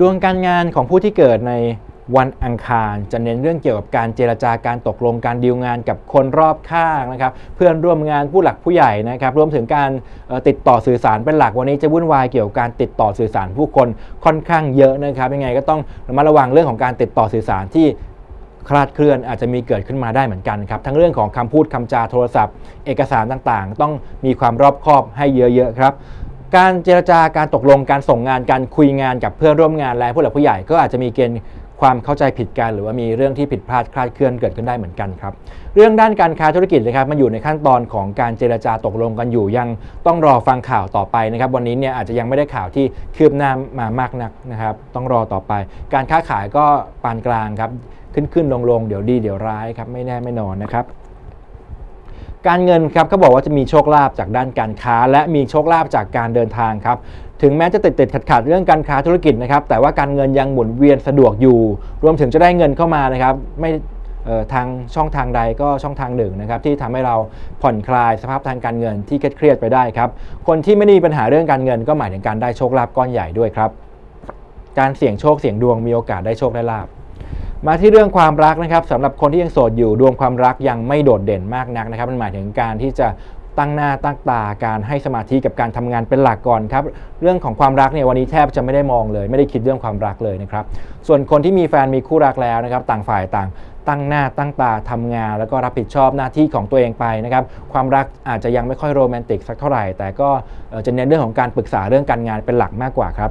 ดวงการงานของผู้ที่เกิดในวันอังคารจะเน้นเรื่องเกี่ยวกับการเจรจาการตกลงการดีลงานกับคนรอบข้างนะครับเพื่อนร่วมงานผู้หลักผู้ใหญ่นะครับรวมถึงการติดต่อสื่อสารเป็นหลักวันนี้จะวุ่นวายเกี่ยวกับการติดต่อสื่อสารผู้คนค่อนข้างเยอะนะครับยังไงก็ต้องระมัดระวังเรื่องของการติดต่อสื่อสารที่คลาดเคลื่อนอาจจะมีเกิดขึ้นมาได้เหมือนกันครับทั้งเรื่องของคำพูดคำจาโทรศัพท์ เอกสารต่างๆ ต้องมีความรอบคอบให้เยอะๆครับ การเจรจาการตกลงการส่งงานการคุยงานกับเพื่อนร่วมงานและผู้หลักผู้ใหญ่ก็อาจจะมีเกณฑ์ความเข้าใจผิดกัน หรือว่ามีเรื่องที่ผิดพลาดคลาดเคลื่อนเกิดขึ้นได้เหมือนกันครับ เรื่องด้านการค้าธุรกิจนะครับมันอยู่ในขั้นตอนของการเจรจาตกลงกันอยู่ยังต้องรอฟังข่าวต่อไปนะครับ วันนี้เนี่ยอาจจะยังไม่ได้ข่าวที่คืบหน้ามามากนักนะครับ ต้องรอต่อไป การค้าขายก็ปานกลางครับ ขึ้นขึ้นลงลงเดี๋ยวดีเดี๋ยวร้ายครับไม่แน่ไม่นอนนะครับ การเงินครับเขาบอกว่าจะมีโชคลาภจากด้านการค้า และมีโชคลาภจากการเดินทางครับถึงแม้จะติดติดขัดขัดเรื่องการค้าธุรกิจนะครับแต่ว่าการเงินยังหมุนเวียนสะดวกอยู่ รวมถึงจะได้เงินเข้ามานะครับไม่เอ่อทางช่องทางใดก็ช่องทางหนึ่งนะครับที่ทำให้เราผ่อนคลายสภาพทางการเงินที่เครียดไปได้ครับคนที่ไม่มีปัญหาเรื่องการเงินก็หมายถึงการได้โชคลาภก้อนใหญ่ด้วยครับการเสี่ยงโชคเสี่ยงดวงมีโอกาสได้โชคได้ลาภ มาที่เรื่องความรักนะครับสำหรับคนที่ยังโสดอยู่ดวงความรักยังไม่โดดเด่นมากนักนะครับมันหมายถึงการที่จะตั้งหน้าตั้งตาการให้สมาธิกับการทำงานเป็นหลักก่อนครับเรื่องของความรักเนี่ยวันนี้แทบจะไม่ได้มองเลย ไม่ได้คิดเรื่องความรักเลยนะครับส่วนคนที่มีแฟนมีคู่รักแล้วนะครับต่างฝ่ายต่างตั้งหน้าตั้งตาทำงาน แล้วก็รับผิดชอบหน้าที่ของตัวเองไปนะครับความรักอาจจะยังไม่ค่อยโรแมนติกสักเท่าไหร่ แต่ก็จะเน้นเรื่องของการปรึกษาเรื่องการงานเป็นหลักมากกว่าครับ